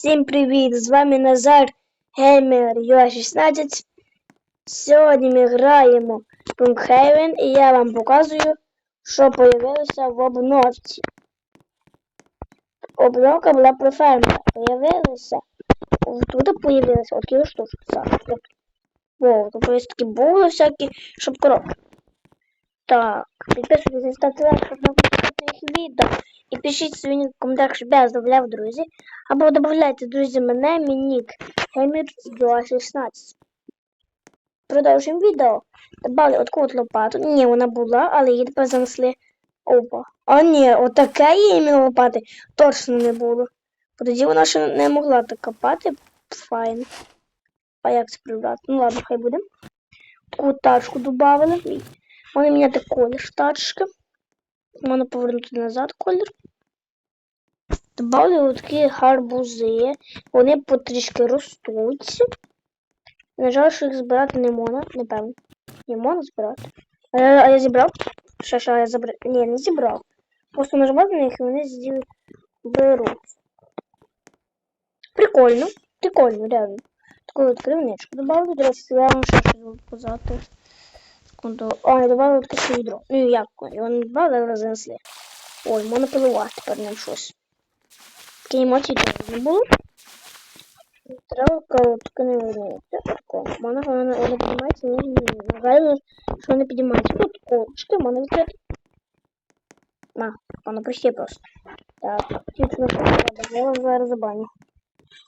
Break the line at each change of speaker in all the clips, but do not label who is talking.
Всім привіт! З вами Назар Геймер UA16. Сьогодні ми граємо в Brookhaven і я вам показую, що появилося в обновці. Обновка була про фермера. Появилося. Тут появилися от от. Во, тут є такі були всякі, щоб коробки. Так, підписуйтесь, ставте лайк, щоб не пропустити їх відео. І пишіть свої в коментарях, щоб я додавав друзі. Або додавайте, друзі, мене, мій нік Gamer 16 Продовжуємо відео. Отаку от лопату. Ні, вона була, але її тепер занесли. Опа. А ні, отаке її лопати точно не було. Бо тоді вона ще не могла так копати. Файн. А як це прибрати? Ну ладно, хай буде. Таку тачку додавали. Можна міняти колір тачки. Можна повернути назад колір. Добавили такі гарбузи. Вони потрішки ростуть. На жаль, що їх збирати не можна, напевно. Не можна збирати. А я, а я зібрав? Ще, ще я забрав. Ні, не зібрав. Просто нажимати на них і вони беруть. Прикольно. Прикольно, реально. Таку от кривничку добавлю. До речі, я вам ще щось показати. Секунду. Я добавив таке відро. Ну як? Його не добавили, але занесли. Ой, можна пилувати тепер ним щось. Теж не було. Треба коротко не. Можна вона вона піднімається, ні, ні, ні. Нагадую, що вона піднімається. Тут колочки, можна відкрити. На, вона прості просто. Так, дівчина що я вам зараз забаню.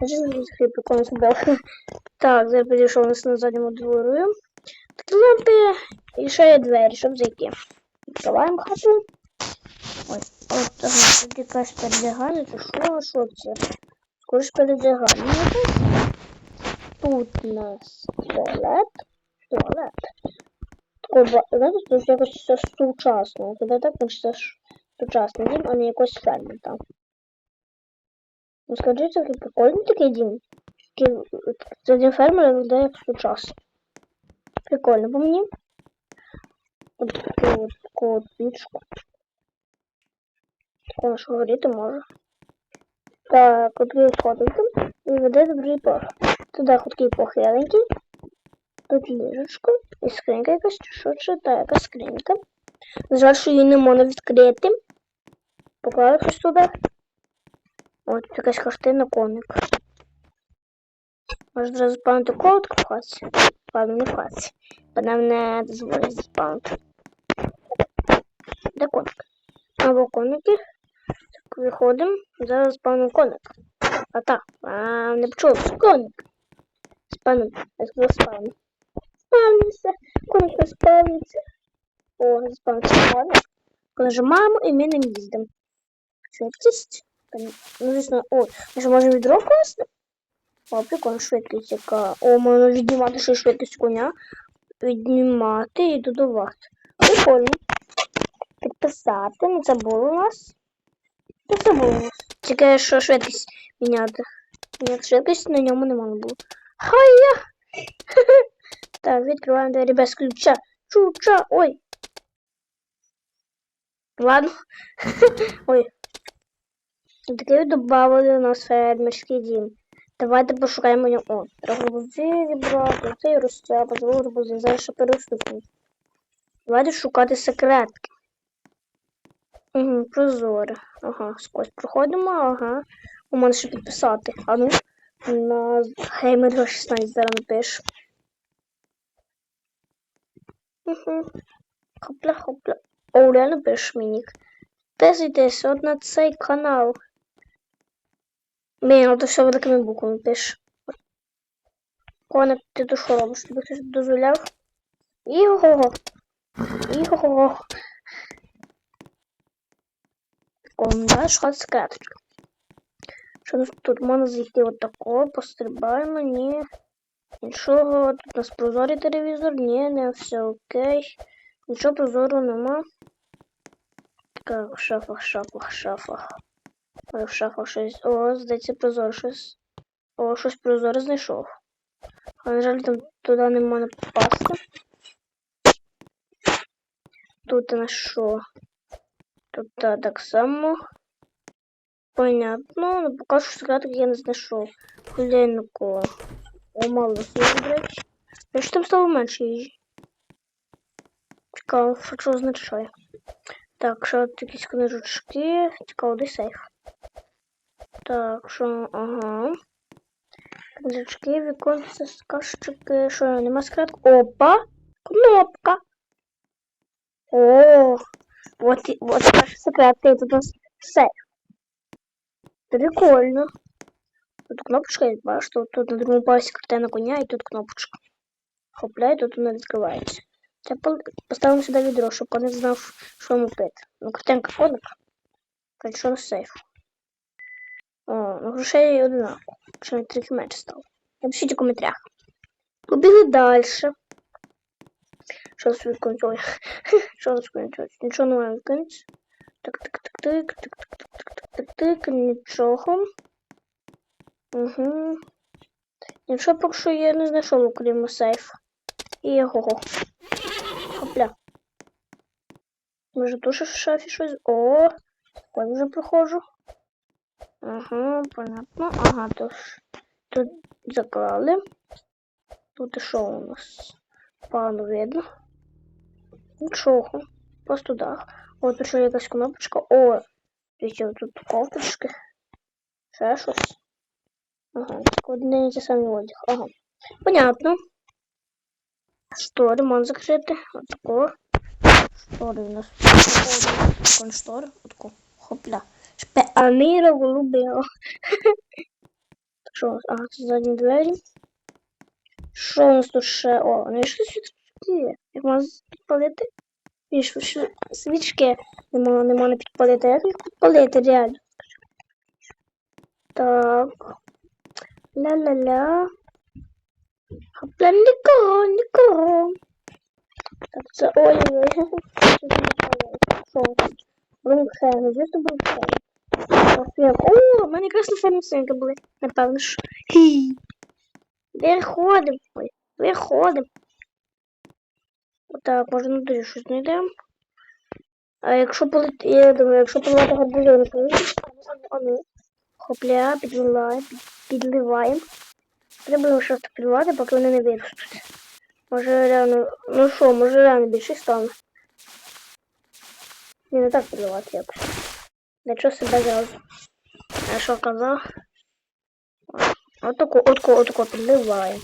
Значить, прикольно собрав. Так, зараз підійшов нас на задньому двору. Лампи і ще є двері, щоб зайти. Відкриваємо хату. Ой, от тут якась передягальня, то що, що це? Скоріше передягальня. Тут у нас туалет. Туалет. Такой, знаєте, тут якось все сучасно. Тебе так це ж сучасний дім, а не якось фермер там. Ну скажи, це прикольний такий дім. Це дім фермера виглядає як сучасний. Прикольно по мені. От таку от таку от пічку. Таку ж говорити може. Так, от ви входите і ведете другий поверх. Туди ходки похиленький. Тут ліжечко і скринька якась, це та якась скринька. Жаль, що її не можна відкрити. Поклали щось туди. Тут якась картина коник. Може зразу спавнити колодку в Ладно, не в хаті. Бо нам не дозволять заспавнити. Де коник? Або коники. Так, виходимо. Зараз спавнимо коник. А так, а, не почув. Коник. Спавним. Я сказав спавним. Спавнився. Коник не спавниться. О, заспавнився коник. Нажимаємо і ми ним їздимо. Швидкість. Ну, звісно, о, ми ж можемо відро класти. О, прикольно, швидкість яка. О, можна віднімати ще швидкість коня. Віднімати і додавати. Прикольно. Підписати, не забули у нас. Не забули у нас. Тільки що швидкість міняти. Міняти швидкість на ньому не можна було. Хай-я! Так, відкриваємо двері без ключа. Чуча! Ой. Ладно. Ой. Таке додавали у нас фермерський дім. Давайте пошукаємо нього. Гарбузи зібрати, цей розтяпа, гарбузи, зараз ще переступимо. Давайте шукати секретки. Угу, прозоре. Ага, скось проходимо, ага. У мене ще підписати. А ну, на Геймер 16 зараз напишу. Угу. Хопля, хопля. О, реально пишеш мені. Підписуйтесь от на цей канал. Блін, ну то все великими буквами пишеш. Коник, ти то що робиш? Тобі хтось дозволяв? Іго-го. Іго-го. Комда, шкод секреточка. Що нас тут можна зайти отако, пострибаємо, ні. Нічого, тут у нас прозорий телевізор, ні, не все окей. Нічого прозорого нема. Так, шафах, шафах, шафах. В шафах щось. О, здається, прозоро щось. О, щось прозоре знайшов. А на жаль, там туди не можна попасти. Тут у нас що? Тут так само. Понятно, ну поки що секретик я не знайшов. Хлінку. О, мало слів. Я ж там стало менше їжі. Цікаво, що означає. Так, що тут якісь книжечки. Цікаво, де сейф. Так, що, ага. Книжечки, віконце, сказчики. Що, нема секретку? Опа! Кнопка! О, вот, и- вот наша секретка, и тут у нас сейф. Прикольно. Тут кнопочка есть, бачиш, тут, на другому пальці картина коня, і тут кнопочка. Хопля, і тут вона відкривається. Це поставимо сюди відро, щоб конець знав, що йому пити. Ну, картинка коник. Так, що на сейф. Ну грошей одинаково. Чи не трохи менше стало. Напишіть у коментарях. Побігли далі. Що свій контроль? Що нас контроль? Нічого немає виконати. Так, так, так, так, так, так, так, так, так, так, нічого. Угу. Нічого поки що я не знайшов, окрім сейф. І його. Хопля. Може тут в шафі щось? О, ось вже проходжу. Ага, понятно. Ага, то тут заклали. Тут що у нас? Пану видно. Нічого. Просто дах. О, тут ще якась кнопочка. О, дивіться, тут кофточки. Ще щось. Ага, так одне і ті самі одяг. Ага. Понятно. Штори можна закрити. Отако. Штори у нас. Кон штори. Отако. Хопля. Шпеанира голубила. Що? Ага, це задні двері. Що у нас тут ще? О, ну і що свічки? Як можна підпалити? Що свічки не можна, не можна підпалити. Як їх підпалити, реально? Так. Ля-ля-ля. Хопля, нікого, нікого. Так, це ой-ой-ой. Що тут? Брунхен, звісно, Брунхен. О, в мене якраз на фермісинки були, напевно ж. Виходимо. Виходимо. Отак, може на дорі щось знайдемо. А якщо полити, я думаю, якщо поливати гарбузину, то ну. Хопля, підливаємо, підливаємо. Треба щось так підливати, поки вони не виростуть. Може реально, ну що, може реально більше стане. Ні, не так підливати якось. Для чого себе зразу? Я що казав? Отако, отако, отако підливаємо.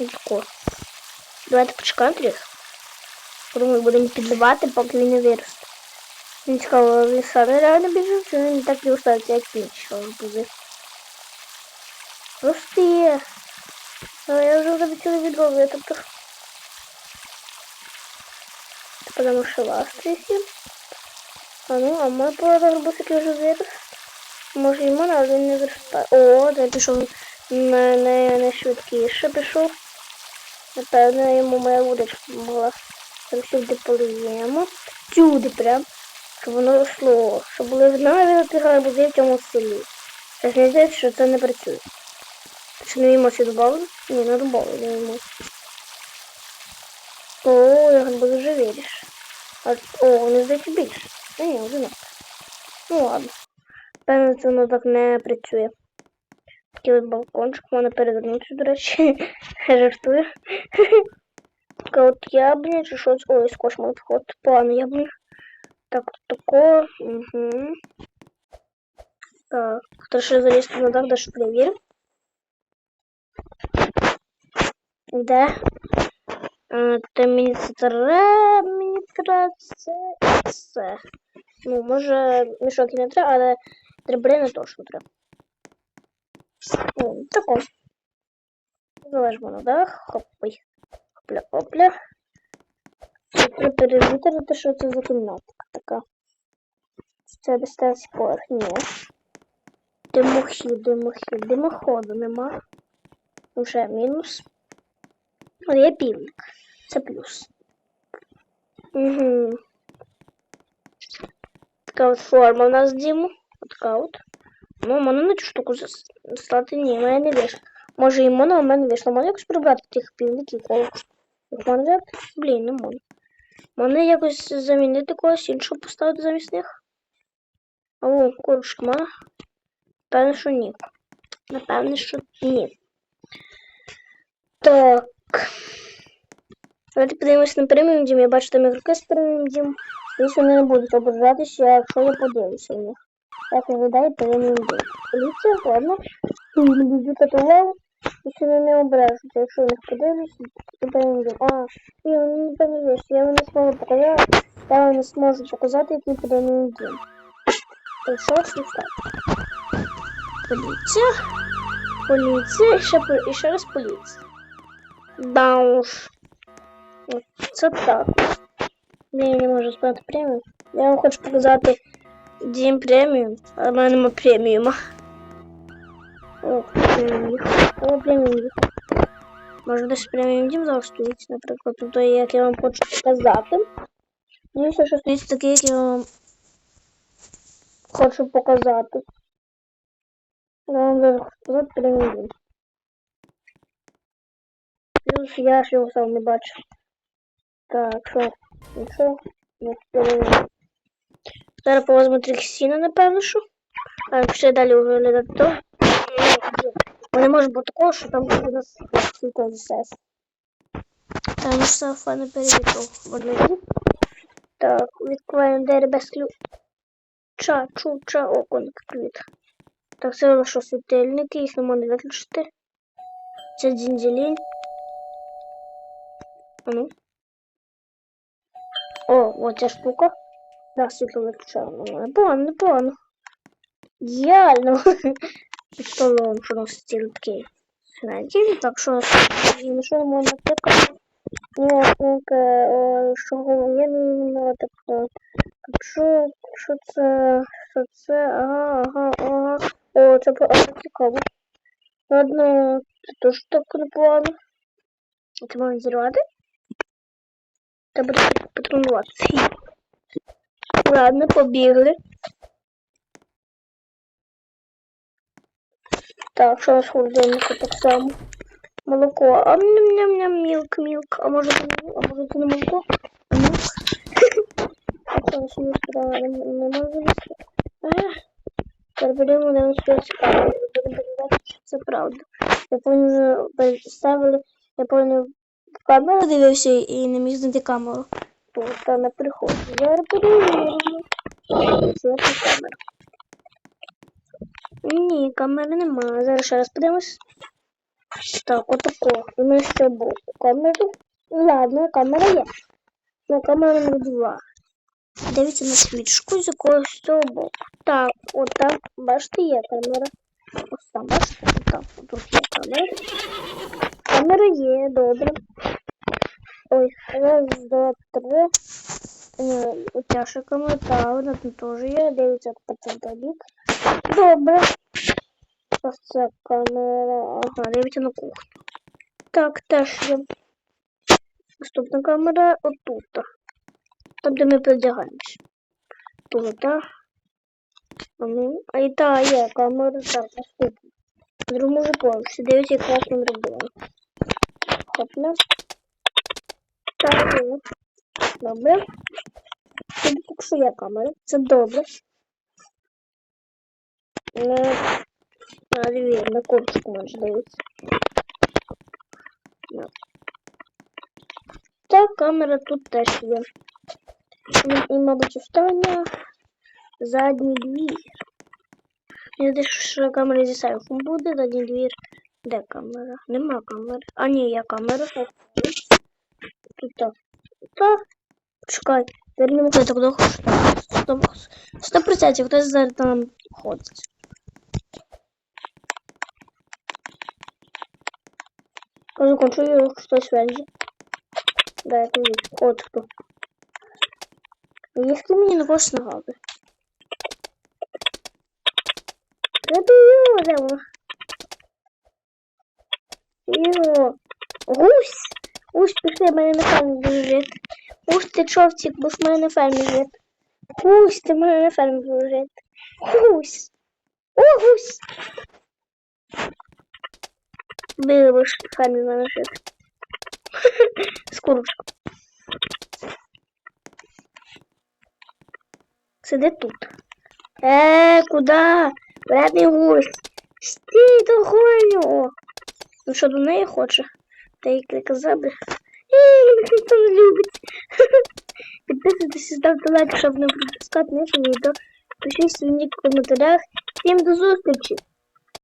Отако. Давайте почекаємо трохи. Думаю, будемо підливати, поки він не виросте. Мені цікаво, він саме реально біжив, чи він так і оставиться, як він що буде. Росте. Але я вже обіцяла відровлю, тобто. Потому що вас трохи. А ну, а мой полотенбусики вже вирос. Може йому але він не виростає. О, де пішов на, на, на швидкіше пішов. Напевно, йому моя удочка допомогла. Там сюди поліємо. Сюди прям. Щоб воно росло. Щоб були навіть гарбузи в цьому селі. Це ж не здається, що це не працює. Чи не емоції додали? Ні, не додали, не емоції. О, я гарбузи вже віриш. О, вони здається більше. А ні, одинаково. Ну ладно. Певно, це воно так не працює. Такий от балкончик можна перевернути, до речі. Жартую. Така от яблуня чи щось. Ой, скош мав ход. Погано яблуня. Так, тут тако. Угу. Так, ще залізти на дах, даже перевіримо. Де? Е, Та мені це треба, мені треба це і це. Ну, може, мішок і не треба, але драбини точно треба. Ну, тако. Залежимо на дах. Хоп, ой. Хопля, хопля. Треба перевірити, що це за кімнатка така. Це десь поверх, ні. Димохід, димохід, димоходу нема. Уже мінус. Але є півник. Це плюс. Угу. Така форма у нас Діму. Така от. Ну, можна на цю штуку стати. Ні, мене не вийшло. Може і можна, а в мене не вийшло. Можна якось прибрати тих півників коло. Їх можна взяти? Блін, не можна. Можна якось замінити когось іншого поставити замість них. Алло, курочка, ма? Напевно, що ні. Напевно, що ні. Так. Давайте подивимось на преміум дім. Я бачу там ігроки з преміум дім. Звісно, вони не будуть ображатися, якщо я подивлюся в них. Як виглядає преміум дім. Поліція, ладно. Люблю татував. Якщо вони не ображуться, якщо я них подивлюся, то преміум дім. А, ні, вони не подивляться, я вам не зможу показати. Я вам не зможу показати, який преміум дім. Прийшов шукати. Поліція. Поліція, і ще, і ще раз поліція. Да уж. Це так. Ні, я не можу спати преміум. Я вам хочу показати дім преміум, а в мене нема преміума. О, преміум їх. О, преміум їх. Може десь преміум дім зараз стоїть, наприклад, тут є, як я вам хочу показати. Дивіться, що стоїть таке, як я вам хочу показати. Я вам зараз хочу показати преміум дім. Плюс я ж його сам не бачу. Так, що? Ну що? Ну, перевіримо. Зараз повозьму Тріксіна, напевно, що. А якщо далі виглядати то. Не може бути такого, що там у нас кілька ЗСС. Там Сафа не перевірив в. Так, відкриваємо двері без ключа, чуча, окон відкрит. Так, це лише світильники, їх не можна виключити. Це дзінзелінь. А ну. О, от ця штука. Да, виключаємо. Ну, Непогано, непогано. Ідеально. Під столом, що у нас стіль. Знаєте, так що що не можна тикати. Ну, що головне, ну, так, так, що, що це, що це, ага, ага, ага. О, це цікаво. Ладно, це теж так непогано. Це можна зірвати? Треба буде патронуватися. Ладно, побігли. Так, що в холодильнику так само. Молоко. А ням-ням-ням, мілк, мілк. А може а може це не молоко? Мілк? А це ось не справа, не, не можу їсти. Перевіряти, чи це правда. Я повинен ставили, я повинен камеру дивився і не міг знайти камеру. Тут та не приходить. Зараз перевіримо. Камера. Ні, камери немає. Зараз ще раз подивимось. Так, отако. Ми ще боку камеру. Ладно, камера є. Ну, камера номер два. Дивіться на свічку з якогось цього боку. Так, от там, бачите, є камера. Ось там, бачите, от тут є камера. Камера є, добре. Ой, раз, два, три. Е, Оця ще камера, та, вона тут теж є. Дивіться цьому бік. Добре. Ось ця камера. Ага, дивіться на кухню. Так, теж є. Наступна камера отут. Там, де ми передягаємось. Тут, так. А ну, а і та є камера, так, наступна. Другому же поверсі. Дивіться, якраз номер два. Хопна. Так, є. Добре. Тут якщо камера, це добре. Не на двір, на курточку може дивитися. Ну. Та камера тут теж є. І мабуть, остання задній двір. Я десь що камера зі сейфом буде, задній двір. Де камера? Нема камери. А ні, є камера. Тут так. Та. Чекай. Вернемо коли так довго. Сто- Сто процентів хтось зараз там ходить. Кажу, кончую хтось вензі. Да, это есть. Вот кто. Если мне на вас нагады. Это его. Йо. Гусь. Гусь пішли, мене на фермі біжить. Гусь, ти човтик, бо ж мене на фермі біжить. Гусь, ти мене на фермі біжить. Гусь. О, гусь. Били ж фермі в мене жити. З. Сиди тут. Е, куди? Вредний гусь. Стій, догоню. Ну що до неї хоче? Та й казав би. Ей, ніхто не любить. Підписуйтесь і ставте лайк, щоб не пропускати нічого відео. Пишіть свій в коментарях. Всім до зустрічі!